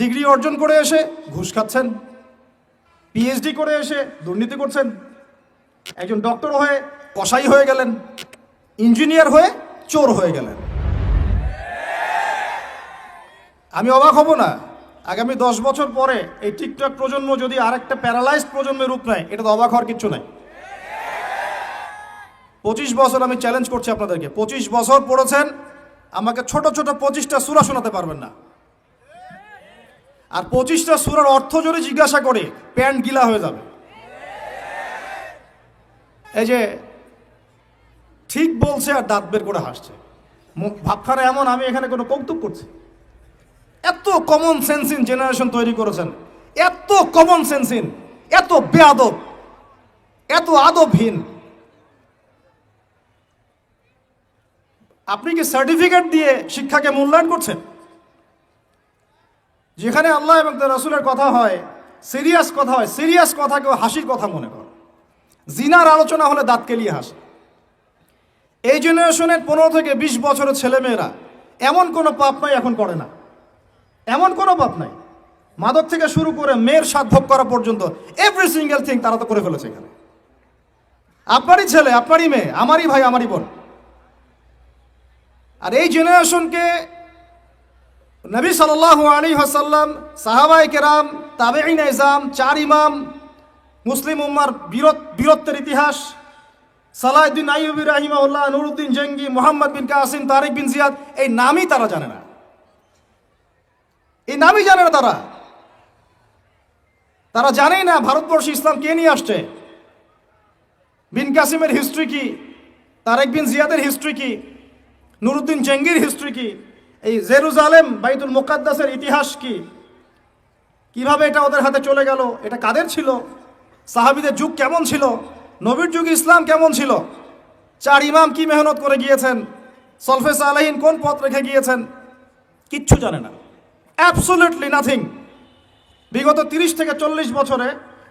Degree অর্জন করে এসে ঘুষ খাচ্ছেন পিএইচডি করে এসে দুর্নীতি করছেন। একজন ডক্টর হয়ে কসাই হয়ে গেলেন ইঞ্জিনিয়ার হয়ে চোর হয়ে গেলেন। আমি অবাক হব না, আগামী দশ বছর পরে এই টিকটক প্রজন্ম যদি আরেকটা প্যারালাইজড প্রজন্মের রূপ নেয়, এটা তো অবাক হওয়ার কিচ্ছু নাই। পঁচিশ বছর আমি চ্যালেঞ্জ করছি আপনাদেরকে, পঁচিশ বছর পড়েছেন, আমাকে ছোট ছোট পঁচিশটা সুরা শোনাতে পারবেন না। আর পঁচিশটা সুরার অর্থ যদি জিজ্ঞাসা করে, প্যান্ট গিলা হয়ে যাবে। এই যে, ঠিক বলছে আর দাঁত বের করে হাসছে। মুখ ভাবখানা এমন, আমি এখানে কোনো কৌতুক করছি। এত কমন সেন্সিন জেনারেশন তৈরি করেছেন। এত কমন সেন্সিন এত বেআদব এত আদবহীন। আপনি কি সার্টিফিকেট দিয়ে শিক্ষাকে মূল্যায়ন করছেন? যেখানে আল্লাহ এবং তার রসুলের কথা হয়, সিরিয়াস কথা হয়, সিরিয়াস কথাকেও হাসির কথা মনে কর। জিনার আলোচনা হলে দাঁত কেলিয়ে হাসে। এই জেনারেশনের পনেরো থেকে বিশ বছরের ছেলেমেয়েরা এমন কোনো পাপ নাই এখন করে না। এমন কোনো পাপ নাই। মাদক থেকে শুরু করে মেয়ের স্বাদ ভোগ করা পর্যন্ত এভরি সিঙ্গেল থিং তারা তো করে ফেলেছে এখানে। আপনারই ছেলে, আপনারই মেয়ে, আমারই ভাই, আমারই বোন। আর এই জেনারেশনকে নবী সাল্লাল্লাহু আলী হাসাল্লাম সাহাবাই কেরাম তাবেইন ইজাম চার ইমাম, মুসলিম উম্মার বীরত, বীরত্বের ইতিহাস সালাউদ্দিন আইয়ুবী রাহিমাউল্লাহ নুরুদ্দিন জঙ্গি, মোহাম্মদ বিন কাসিম, তারিক বিন জিয়াদ, এই নামই তারা জানে না। এই নামই জানে না তারা। তারা জানেই না ভারতবর্ষে ইসলাম কে নিয়ে আসছে। বিন কাসিমের হিস্ট্রি কি? তারেক বিন জিয়াদের হিস্ট্রি কি? নুরুদ্দিন জঙ্গির হিস্ট্রি কি? এই জেরুজালেম বাইতুল মোকাদ্দাসের ইতিহাস কি? কীভাবে এটা ওদের হাতে চলে গেল? এটা কাদের ছিল? সাহাবিদের যুগ কেমন ছিল? নবীর যুগ ইসলাম কেমন ছিল? চার ইমাম কি মেহনত করে গিয়েছেন? সলফেস আলহিন কোন পথ রেখে গিয়েছেন? কিচ্ছু জানে না। অ্যাবসোলিউটলি নাথিং বিগত তিরিশ থেকে চল্লিশ বছরে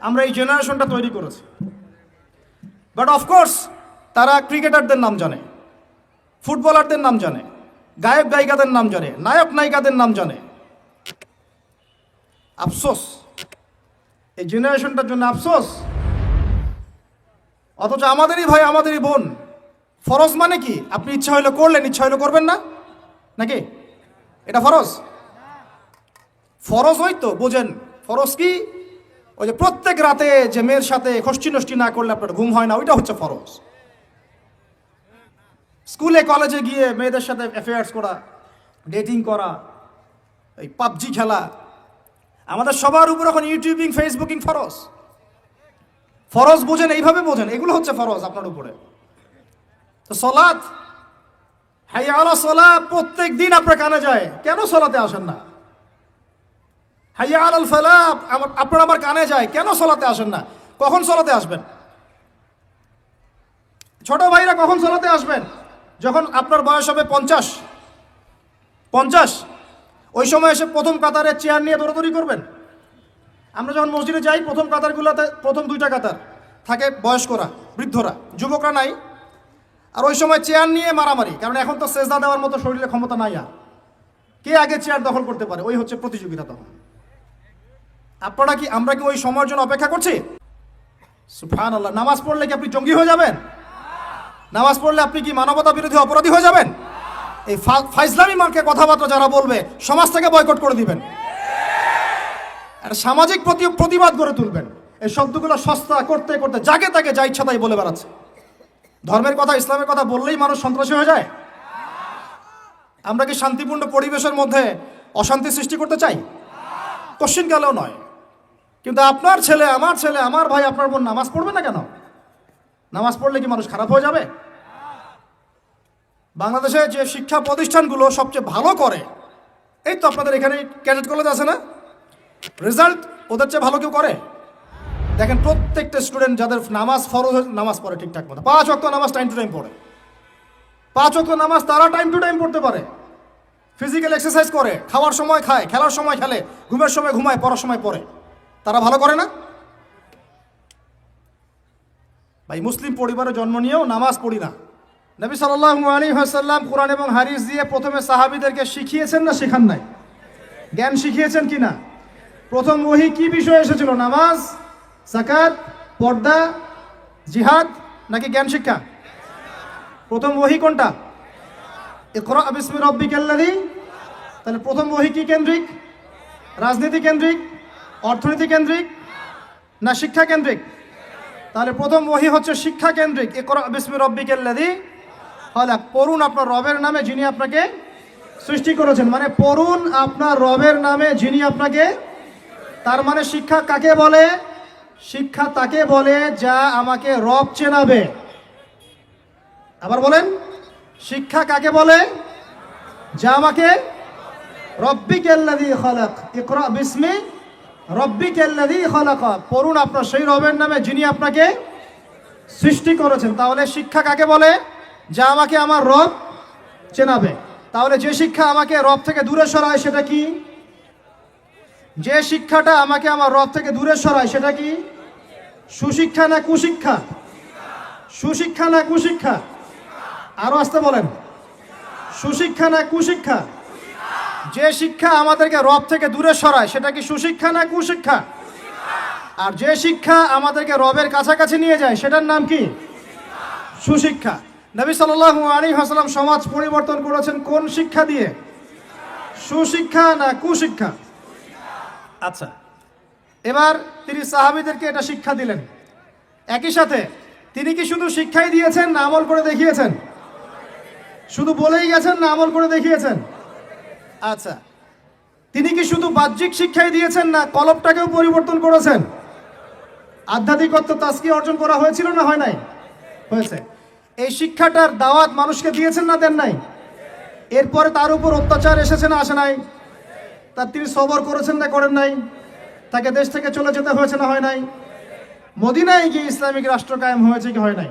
আমরা এই জেনারেশনটা তৈরি করেছি। বাট অফকোর্স তারা ক্রিকেটারদের নাম জানে, ফুটবলারদের নাম জানে। গায়ক গায়িকাদের নাম জানে, নায়ক নায়িকাদের নাম জানে। আফসোস। এই জেনারেশনটার জন্য আফসোস। অথচ আমাদেরই ভাই, আমাদেরই বোন। ফরজ মানে কি? আপনি ইচ্ছা হইলে করলেন, ইচ্ছা হইলে করবেন না? নাকি? এটা ফরজ? ফরজ হয়তো বোঝেন। ফরজ কি? ওই যে প্রত্যেক রাতে যে মেয়ের সাথে খষ্টি নষ্টি না করলে আপনার ঘুম হয় না, ওইটা হচ্ছে ফরজ। স্কুলে, কলেজে গিয়ে মেয়েদের সাথে অ্যাফেয়ার্স করা ডেটিং করা, এই পাবজি খেলা। আমাদের সবার উপর এখন ইউটিউবিং ফেসবুকিং ফরজ। ফরজ বোঝেন, এইভাবে বোঝেন, এগুলো হচ্ছে ফরজ আপনার উপরে। তো সলাৎ, হাইয়া আলা সলা প্রত্যেক দিন আপনার কানে যায়, কেন সলাতে আসেন না? হাইয়া আল ফালা আপনার আমার কানে যায়, কেন সলাতে আসেন না? কখন সলাতে আসবেন? ছোট ভাইরা কখন সলাতে আসবেন? যখন আপনার বয়স হবে পঞ্চাশ পঞ্চাশ, ওই সময় এসে প্রথম কাতারের চেয়ার নিয়ে দৌড়াদৌড়ি করবেন। আমরা যখন মসজিদে যাই, প্রথম কাতারগুলোতে, প্রথম দুইটা কাতার থাকে বয়স্করা, বৃদ্ধরা, যুবকরা নাই। আর ওই সময় চেয়ার নিয়ে মারামারি, কারণ এখন তো সেজদা দেওয়ার মতো শরীরে ক্ষমতা নাই আর। কে আগে চেয়ার দখল করতে পারে? ওই হচ্ছে প্রতিযোগিতা তখন। আপনারা কি, আমরা কি ওই সময়ের জন্য অপেক্ষা করছি? সুফান আল্লাহ নামাজ পড়লে কি আপনি জঙ্গি হয়ে যাবেন? নামাজ পড়লে আপনি কি মানবতা বিরোধী অপরাধী হয়ে যাবেন? এই ফাইজলামি মার্কে কথাবার্তা যারা বলবে সমাজ থেকে বয়কট করে দিবেন। সামাজিক প্রতি প্রতিবাদ গড়ে তুলবেন। এই শব্দগুলো সস্তা করতে করতে যাকে তাকে যা ইচ্ছা তাই বলে বেড়াচ্ছে। ধর্মের কথা, ইসলামের কথা বললেই মানুষ সন্ত্রাসী হয়ে যায়। আমরা কি শান্তিপূর্ণ পরিবেশের মধ্যে অশান্তি সৃষ্টি করতে চাই? কোশ্চিন গেলেও নয়। কিন্তু আপনার ছেলে, আমার ছেলে, আমার ভাই, আপনার বোন নামাজ পড়বে না কেন? নামাজ পড়লে কি মানুষ খারাপ হয়ে যাবে? বাংলাদেশে যে শিক্ষা প্রতিষ্ঠানগুলো সবচেয়ে ভালো করে, এই তো আপনাদের এখানে ক্যাডেট কলেজ আছে না? রেজাল্ট ওদের চেয়ে ভালো কেউ করে? দেখেন প্রত্যেকটা স্টুডেন্ট যাদের নামাজ ফরজ নামাজ পড়ে ঠিকঠাক মতো। পাঁচ অক্ট নামাজ টাইম টু টাইম পড়ে। পাঁচ অক্ট নামাজ তারা টাইম টু টাইম পড়তে পারে। ফিজিক্যাল এক্সারসাইজ করে, খাওয়ার সময় খায়, খেলার সময় খেলে, ঘুমের সময় ঘুমায়, পড়ার সময় পড়ে। তারা ভালো করে না? ভাই, মুসলিম পরিবারে জন্ম নিয়েও নামাজ পড়ি না। নবী সাল্লাল্লাহু আলাইহি ওয়াসাল্লাম কোরআন এবং হারিস দিয়ে প্রথমে সাহাবীদেরকে শিখিয়েছেন না শেখান নাই? জ্ঞান শিখিয়েছেন কি না? প্রথম ওহি কি বিষয় এসেছিল? নামাজ সাকাত পর্দা, জিহাদ নাকি জ্ঞান শিক্ষা? প্রথম ওহি কোনটা? রব্বিকাল্লাযী তাহলে প্রথম ওহি কি কেন্দ্রিক? রাজনীতি কেন্দ্রিক? অর্থনীতি কেন্দ্রিক? না শিক্ষা কেন্দ্রিক? তাহলে প্রথম ওহি হচ্ছে শিক্ষা কেন্দ্রিক। বিসমি রব্বিকাল্লাযী হলাক পড়ুন আপনার রবের নামে যিনি আপনাকে সৃষ্টি করেছেন। মানে পড়ুন আপনার রবের নামে যিনি আপনাকে, তার মানে শিক্ষা কাকে বলে? শিক্ষা তাকে বলে যা আমাকে রব চেনাবে। আবার বলেন, শিক্ষা কাকে বলে? যা আমাকে রব্বিক আল্লাযী খালাক। ইকরা বিসমি রব্বিক আল্লাযী খালাক। পড়ুন আপনার সেই রবের নামে যিনি আপনাকে সৃষ্টি করেছেন। তাহলে শিক্ষা কাকে বলে? যা আমাকে আমার রব চেনাবে। তাহলে যে শিক্ষা আমাকে রব থেকে দূরে সরায় সেটা কি? যে শিক্ষাটা আমাকে আমার রব থেকে দূরে সরায় সেটা কি? সুশিক্ষা না কুশিক্ষা? সুশিক্ষা না কুশিক্ষা? আরও আসতে বলেন। সুশিক্ষা না কুশিক্ষা? যে শিক্ষা আমাদেরকে রব থেকে দূরে সরায়, সেটা কি সুশিক্ষা না কুশিক্ষা? আর যে শিক্ষা আমাদেরকে রবের কাছাকাছি নিয়ে যায়, সেটার নাম কি? সুশিক্ষা। নবী সাল্লাল্লাহু আলাইহি ওয়াসাল্লাম সমাজ পরিবর্তন করেছেন কোন শিক্ষা দিয়ে? সুশিক্ষা না কুশিক্ষা? আচ্ছা এবার তিনি সাহাবীদেরকে এটা শিক্ষা দিলেন। একই সাথে তিনি কি শুধু শিক্ষাই দিয়েছেন না আমল করে দেখিয়েছেন? শুধু বলেই গেছেন না আমল করে দেখিয়েছেন? আচ্ছা। তিনি কি শুধু বাহ্যিক শিক্ষাই দিয়েছেন না কলবটাকেও পরিবর্তন করেছেন? আধ্যাত্মিকত্ব তাস্কি অর্জন করা হয়েছিল না হয় নাই? হয়েছে। এই শিক্ষাটার দাওয়াত মানুষকে দিয়েছেন না দেন নাই? এরপরে তার উপর অত্যাচার এসেছে না আসে নাই? তার তিনি সবর করেছেন না করেন নাই? তাকে দেশ থেকে চলে যেতে হয়েছে না হয় নাই? মদিনায় গিয়ে ইসলামিক রাষ্ট্র কায়েম হয়েছে কি হয় নাই?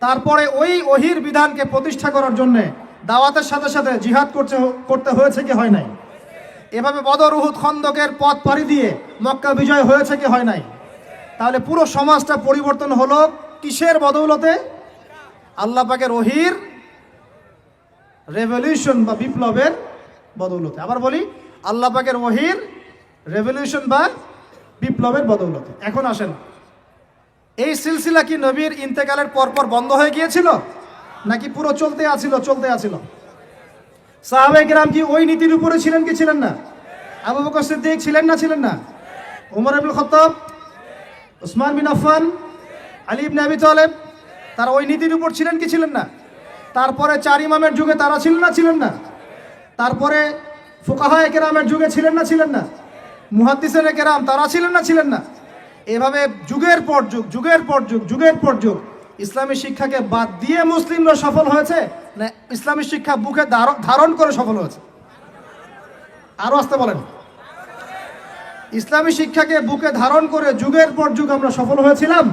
তারপরে ওই ওহির বিধানকে প্রতিষ্ঠা করার জন্য দাওয়াতের সাথে সাথে জিহাদ করতে করতে হয়েছে কি হয় নাই? এভাবে বদর উহুদ খন্দকের পথ পাড়ি দিয়ে মক্কা বিজয় হয়েছে কি হয় নাই? তাহলে পুরো সমাজটা পরিবর্তন হলো কিসের বদৌলতে? আল্লাহ পাকের ওহির রেভলিউশন বা বিপ্লবের বদৌলতে। আবার বলি, আল্লাহ পাকের ওহির রেভলিউশন বা বিপ্লবের বদৌলতে। এখন আসেন, এই সিলসিলা কি নবীর ইন্তেকালের পরপর বন্ধ হয়ে গিয়েছিল? নাকি পুরো চলতে আছিল চলতে আছিল? সাহাবে গ্রাম কি ওই নীতির উপরে ছিলেন কি ছিলেন না? আবু বকর সিদ্দিক ছিলেন না ছিলেন না? উমর আবুল খত্তাব, উসমান বিন আফফান, আলী ইবনে আবি তালেব, তারা ওই নীতির উপর ছিলেন কি ছিলেন না? তারপরে চার ইমামের যুগে তারা ছিলেন না ছিলেন না? তারপরে ফুকাহা কেরামের যুগে ছিলেন না ছিলেন না? মুহাদ্দিসের কেরাম তারা ছিলেন না ছিলেন না? এভাবে যুগের পর যুগ, যুগের পর যুগ, যুগের পর যুগ ইসলামী শিক্ষাকে বাদ দিয়ে মুসলিমরা সফল হয়েছে না ইসলামী শিক্ষা বুকে ধার- ধারণ করে সফল হয়েছে? আরও আসতে বলেন। ইসলামী শিক্ষাকে বুকে ধারণ করে যুগের পর যুগ আমরা সফল হয়েছিলাম।